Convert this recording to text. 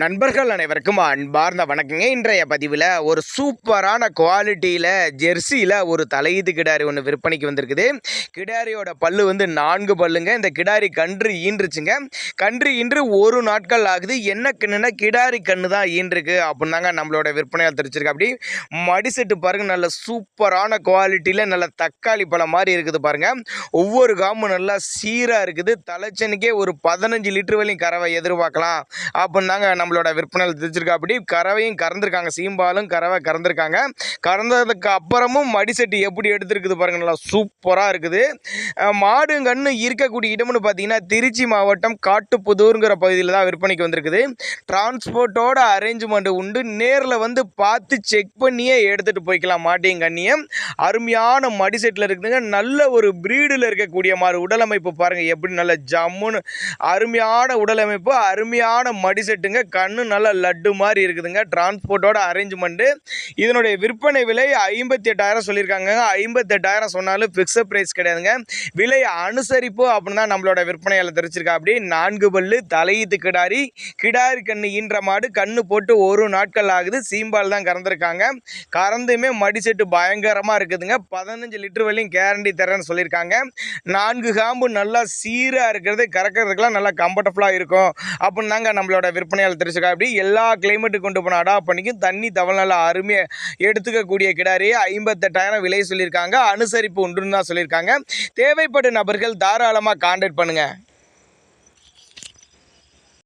நண்பர்கள் அனைவருக்கும் அன்பார்ந்த வணக்கங்க. இன்றைய பதிவில் ஒரு சூப்பரான குவாலிட்டியில் ஜெர்சியில் ஒரு தலையீது கிடாரி ஒன்று விற்பனைக்கு வந்திருக்குது. கிடாரியோட பல்லு வந்து நான்கு பல்லுங்க. இந்த கிடாரி கன்று ஈன்றுச்சுங்க. கன்று ஈன்று ஒரு நாட்கள் ஆகுது. என்ன கண்ணுனா கிடாரி கண்ணு தான் ஈன்றுருக்கு அப்படின்னாங்க நம்மளோட விற்பனையால் தெரிச்சிருக்கு அப்படி மடிசெட்டு பாருங்க. நல்ல சூப்பரான குவாலிட்டியில் நல்ல தக்காளி பழம் மாதிரி இருக்குது பாருங்கள் ஒவ்வொரு காமும் நல்லா சீராக இருக்குது. தலைச்சனுக்கே ஒரு பதினஞ்சு லிட்டர் வரையும் கறவை எதிர்பார்க்கலாம் அப்படின்னாங்க நம்மளோட விற்பனையில் தெரிஞ்சிருக்கா. அப்படி கறவையும் கறந்துருக்காங்க. சீம்பாலும் கறவை கறந்துருக்காங்க. கறந்ததுக்கு அப்புறமும் மடிசெட்டு எப்படி எடுத்துருக்குது பாருங்க. நல்லா சூப்பராக இருக்குது. அஹ் இருக்கக்கூடிய இடம்னு பார்த்தீங்கன்னா திருச்சி மாவட்டம் காட்டுப்புதூருங்கிற பகுதியில் தான் விற்பனைக்கு வந்திருக்குது. டிரான்ஸ்போர்ட்டோட அரேஞ்ச்மெண்ட் உண்டு. நேரில் வந்து பார்த்து செக் பண்ணியே எடுத்துகிட்டு போய்க்கலாம் மாட்டையும் கண்ணியும். அருமையான மடி செட்டில் இருக்குதுங்க. நல்ல ஒரு ப்ரீடில் இருக்கக்கூடிய மாதிரி உடலமைப்பு பாருங்கள் எப்படி நல்ல ஜம்முன்னு அருமையான உடலமைப்பு அருமையான மடிசெட்டுங்க கண்ணு நல்ல லட்டு மாதிரி இருக்குதுங்க. டிரான்ஸ்போர்ட்டோட அரேஞ்ச்மெண்ட்டு இதனுடைய விற்பனை விலை ஐம்பத்தி எட்டாயிரம் சொல்லியிருக்காங்க ஐம்பத்தெட்டாயிரம் சொன்னாலும் ஃபிக்ஸட் ப்ரைஸ் கிடையாதுங்க. விலை அனுசரிப்பு அப்படின்னு தான் நம்மளோட விற்பனையால் தெரிச்சிருக்கா அப்படி நான்கு பல்லு தலையீத்து கிடாரி கிடாரி கண்ணு ஈன்ற மாடு கண்ணு போட்டு ஒரு நாட்கள் ஆகுது. சீம்பால் தான் கறந்துருக்காங்க. கறந்துமே மடிசெட்டு பயங்கரமாக இருக்குதுங்க. பதினஞ்சு லிட்டர் வரையும் கேரண்டி தரேன்னு சொல்லியிருக்காங்க. நான்கு காம்பு நல்லா சீராக இருக்கிறது கறக்கிறதுக்கெல்லாம் நல்லா கம்ஃபர்டபுளாக இருக்கும். அப்படின்னாங்க நம்மளோட விற்பனையால் தெரிஞ்சுக்கா அப்படி எல்லா கிளைமேட்டுக்கு கொண்டு போன அடாப்ட் பண்ணிக்கும் தண்ணி தவள் நல்லா அருமையாக எடுத்துக்கக்கூடிய கிடாரி ஐம்பத்தெட்டாயிரம் விலை சொல்லியிருக்காங்க. அனுசரிப்பு உண்டுன்னு தான் சொல்லியிருக்காங்க. தேவைப்படும் நபர்கள் தாராளமாக கான்டாக்ட் பண்ணுங்கள்